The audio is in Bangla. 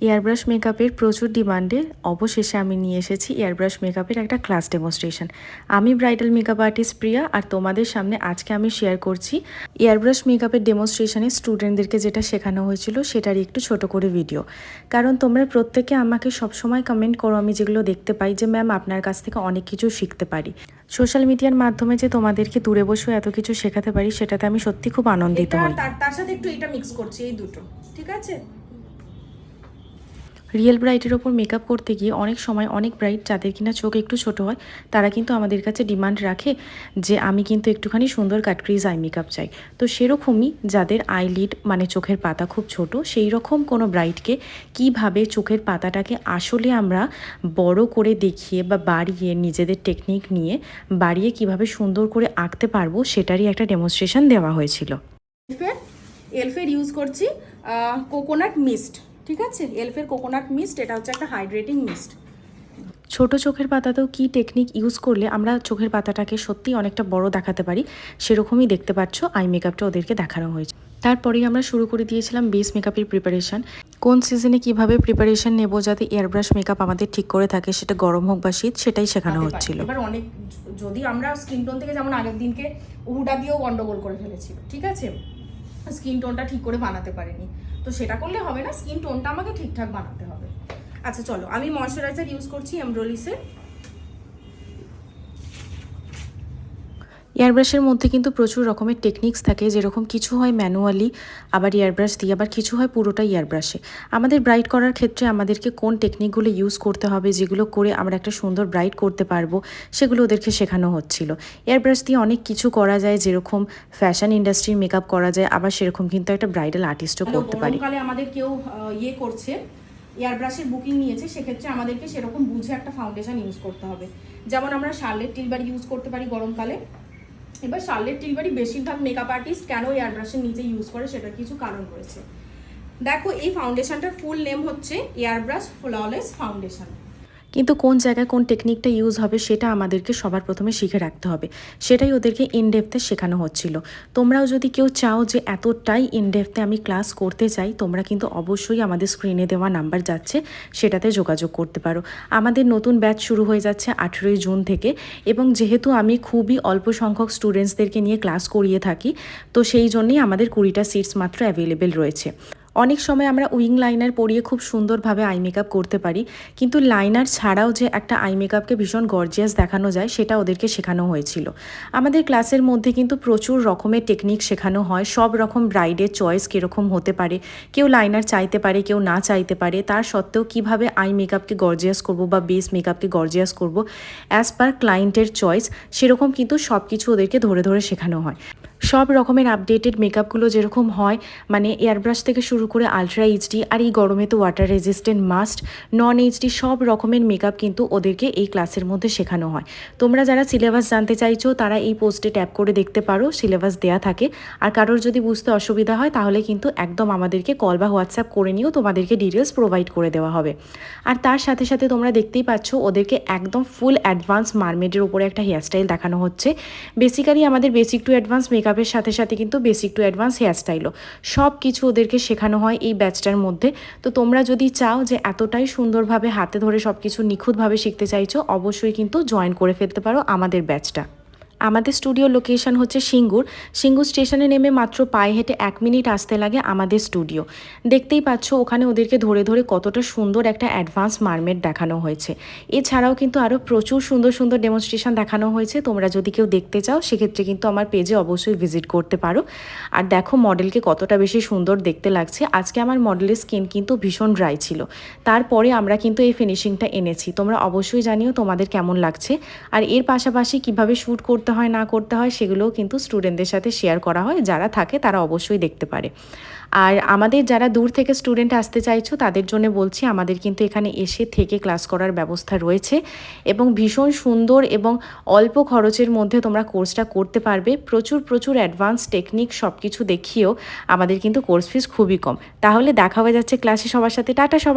এয়ারব্রাশ মেকআপের প্রচুর ডিমান্ডে অবশেষে আমি নিয়ে এসেছি এয়ারব্রাশ মেকআপের একটা ক্লাস ডেমনস্ট্রেশন আমি ব্রাইডাল মেকআপ আর্টিস্ট প্রিয়া আর তোমাদের সামনে আজকে আমি শেয়ার করছি এয়ারব্রাশ মেকআপের ডেমনস্ট্রেশনে স্টুডেন্টদেরকে যেটা শেখানো হয়েছিল সেটারই একটু ছোট করে ভিডিও কারণ তোমরা প্রত্যেকে আমাকে সবসময় কমেন্ট করো আমি যেগুলো দেখতে পাই যে ম্যাম আপনার কাছ থেকে অনেক কিছু শিখতে পারি। সোশ্যাল মিডিয়ার মাধ্যমে যে তোমাদেরকে দূরে বসেও এত কিছু শেখাতে পারি সেটাতে আমি সত্যি খুব আনন্দিত হই। তার সাথে একটু এটা মিক্স করছি এই দুটো। ঠিক আছে? রিয়েল ব্রাইটের ওপর মেকআপ করতে গিয়ে অনেক সময় অনেক ব্রাইট যাদের কিনা চোখ একটু ছোট হয়, তারা কিন্তু আমাদের কাছে ডিমান্ড রাখে যে আমি কিন্তু একটুখানি সুন্দর কাটক্রিজ আই মেকআপ চাই। তো সেরকমই যাদের আইলিড মানে চোখের পাতা খুব ছোট, সেই রকম কোনো ব্রাইটকে কীভাবে চোখের পাতাটাকে আসলে আমরা বড় করে দেখিয়ে বা বাড়িয়ে নিজেদের টেকনিক নিয়ে বাড়িয়ে কীভাবে সুন্দর করে আঁকতে পারব সেটারই একটা ডেমনস্ট্রেশন দেওয়া হয়েছিল। এলফের ইউজ করছি কোকোনাট মিস্ট ঠিক আছে? এলফের কোকোনাট মিস্ট এটা হচ্ছে একটা হাইড্রেটিং মিস্ট ছোট চোখের পাতাতেও কি টেকনিক ইউজ করলে আমরা চোখের পাতাটাকে সত্যি অনেকটা বড় দেখাতে পারি? সেরকমই দেখতে পাচ্ছ আই মেকআপটা ওদেরকে দেখানো হয়েছে। তারপরেই আমরা শুরু করে দিয়েছিলাম বেস মেকআপের প্রিপারেশন কোন সিজনে কীভাবে প্রিপারেশান নেব যাতে এয়ারব্রাশ মেকআপ আমাদের ঠিক করে থাকে সেটা গরম হোক বা শীত সেটাই শেখানো হচ্ছিল। এবার অনেক যদি আমরা স্কিন টোন থেকে যেমন আগের দিনকে উহুডা দিয়েও গন্ডগোল করে ফেলেছি ঠিক আছে? স্কিন টোনটা ঠিক করে বানাতে পারিনি। তো সেটা করলে হবে না, স্কিন টোনটা আমাকে ঠিকঠাক বানাতে হবে। আচ্ছা চলো, আমি ময়শ্চারাইজার ইউজ করছি এমব্রোলিসের এয়ারব্রাশের মধ্যে কিন্তু প্রচুর রকমের টেকনিক্স থাকে যেরকম কিছু হয় ম্যানুয়ালি আবার এয়ারব্রাশ দিয়ে আবার কিছু হয় পুরোটা এয়ারব্রাশে আমাদের ব্রাইট করার ক্ষেত্রে আমাদেরকে কোন টেকনিকগুলো ইউজ করতে হবে যেগুলো করে আমরা একটা সুন্দর ব্রাইট করতে পারব সেগুলো ওদেরকে শেখানো হচ্ছিল। এয়ারব্রাশ দিয়ে অনেক কিছু করা যায় যেরকম ফ্যাশন ইন্ডাস্ট্রির মেকআপ করা যায় আবার সেরকম কিন্তু একটা ব্রাইডাল আর্টিস্টও করতে পারি। আমাদের কেউ ইয়ে করছে এয়ারব্রাশের বুকিং নিয়েছে সেক্ষেত্রে আমাদেরকে সেরকম বুঝে একটা ফাউন্ডেশন ইউজ করতে হবে। যেমন আমরা শার্লেট টিলবারি ইউজ করতে পারি গরমকালে। এবার শার্লেট টিলবারি বেশিরভাগ মেকআপ আর্টিস্ট কেন এয়ারব্রাশের নিচে ইউজ করে সেটার কিছু কারণ রয়েছে। দেখো, এই ফাউন্ডেশনটার ফুল নেম হচ্ছে এয়ারব্রাশ ফ্ললেস ফাউন্ডেশন কিন্তু কোন জায়গায় কোন টেকনিকটা ইউজ হবে সেটা আমাদেরকে সবার প্রথমে শিখে রাখতে হবে। সেটাই ওদেরকে ইনডেপথে শেখানো হচ্ছিল। তোমরাও যদি কেউ চাও যে এতটাই ইনডেপথে আমি ক্লাস করতে চাই, তোমরা কিন্তু অবশ্যই আমাদের স্ক্রিনে দেওয়া নাম্বার যাচ্ছে, সেটাতে যোগাযোগ করতে পারো। আমাদের নতুন ব্যাচ শুরু হয়ে যাচ্ছে আঠেরোই জুন থেকে এবং যেহেতু আমি খুবই অল্প সংখ্যক স্টুডেন্টসদেরকে নিয়ে ক্লাস করিয়ে থাকি, তো সেই জন্যই আমাদের কুড়িটা সিটস মাত্র অ্যাভেলেবেল রয়েছে। অনেক সময় আমরা উইং লাইনার পরিয়ে খুব সুন্দরভাবে আই মেকআপ করতে পারি, কিন্তু লাইনার ছাড়াও যে একটা আই মেকআপকে ভীষণ গর্জিয়াস দেখানো যায়, সেটা ওদেরকে শেখানো হয়েছিল। আমাদের ক্লাসের মধ্যে কিন্তু প্রচুর রকমের টেকনিক শেখানো হয়, সব রকম ব্রাইডের চয়েস কীরকম হতে পারে, কেউ লাইনার চাইতে পারে, কেউ না চাইতে পারে, তার সত্ত্বেও কীভাবে আই মেকআপকে গর্জিয়াস করব বা বেস মেকআপকে গর্জিয়াস করব, অ্যাজ পার ক্লায়েন্টের চয়েস, সেরকম কিন্তু সব কিছু ওদেরকে ধরে ধরে শেখানো হয়। সব রকমের আপডেটেড মেকআপগুলো যেরকম হয় মানে এয়ারব্রাশ থেকে শুরু করে আলট্রা এইচডি আর এই গরমে তো water resistant must non HD সব রকমের মেকআপ কিন্তু ওদেরকে এই ক্লাসের মধ্যে শেখানো হয়। তোমরা যারা সিলেবাস জানতে চাইছো, তারা এই পোস্টে ট্যাপ করে দেখতে পারো সিলেবাস দেয়া থাকে। আর কারোর যদি বুঝতে অসুবিধা হয়, তাহলে কিন্তু একদম আমাদেরকে কল বা হোয়াটসঅ্যাপ করে নিয়েও তোমাদেরকে ডিটেলস প্রোভাইড করে দেওয়া হবে। আর তার সাথে সাথে তোমরা দেখতেই পাচ্ছ, ওদেরকে একদম ফুল অ্যাডভান্স মারমেডের উপরে একটা হেয়ারস্টাইল দেখানো হচ্ছে। বেসিক্যালি আমাদের বেসিক টু অ্যাডভান্স মেকআপের সাথে সাথে কিন্তু বেসিক টু অ্যাডভান্স হেয়ারস্টাইলও সব কিছু ওদেরকে শেখানো হয় এই ব্যাচটার মধ্যে। তো তোমরা যদি চাও যে এতটাই সুন্দরভাবে হাতে ধরে সব কিছু নিখুঁতভাবে শিখতে চাইছো, অবশ্যই কিন্তু জয়েন করে ফেলতে পারো আমাদের ব্যাচটা আমাদের স্টুডিও লোকেশন হচ্ছে সিঙ্গুর। সিঙ্গুর স্টেশনে নেমে মাত্র পায়ে হেঁটে এক মিনিট আসতে লাগে আমাদের স্টুডিও দেখতেই পাচ্ছ, ওখানে ওদেরকে ধরে ধরে কতটা সুন্দর একটা অ্যাডভান্স মারমেড দেখানো হয়েছে। এছাড়াও কিন্তু আরও প্রচুর সুন্দর সুন্দর ডেমনস্ট্রেশন দেখানো হয়েছে। তোমরা যদি কেউ দেখতে চাও, সেক্ষেত্রে কিন্তু আমার পেজে অবশ্যই ভিজিট করতে পারো। আর দেখো মডেলকে কতটা বেশি সুন্দর দেখতে লাগছে। আজকে আমার মডেলের স্কিন কিন্তু ভীষণ ড্রাই ছিল। তারপরে আমরা কিন্তু এই ফিনিশিংটা এনেছি। তোমরা অবশ্যই জানিও তোমাদের কেমন লাগছে। আর এর পাশাপাশি কীভাবে শ্যুট করতে হয়, না করতে হয়, সেগুলোও কিন্তু স্টুডেন্টদের সাথে শেয়ার করা হয়। যারা থাকে তারা অবশ্যই দেখতে পারে। আর আমাদের যারা দূর থেকে স্টুডেন্ট আসতে চাইছো, তাদের জন্য বলছি, আমাদের কিন্তু এখানে এসে থেকে ক্লাস করার ব্যবস্থা রয়েছে এবং ভীষণ সুন্দর এবং অল্প খরচের মধ্যে তোমরা কোর্সটা করতে পারবে। প্রচুর প্রচুর অ্যাডভান্স টেকনিক সব কিছু দেখিয়েও আমাদের কিন্তু কোর্স ফিস খুবই কম। তাহলে দেখা হয়ে যাচ্ছে ক্লাসে সবার সাথে। টাটা সবাই।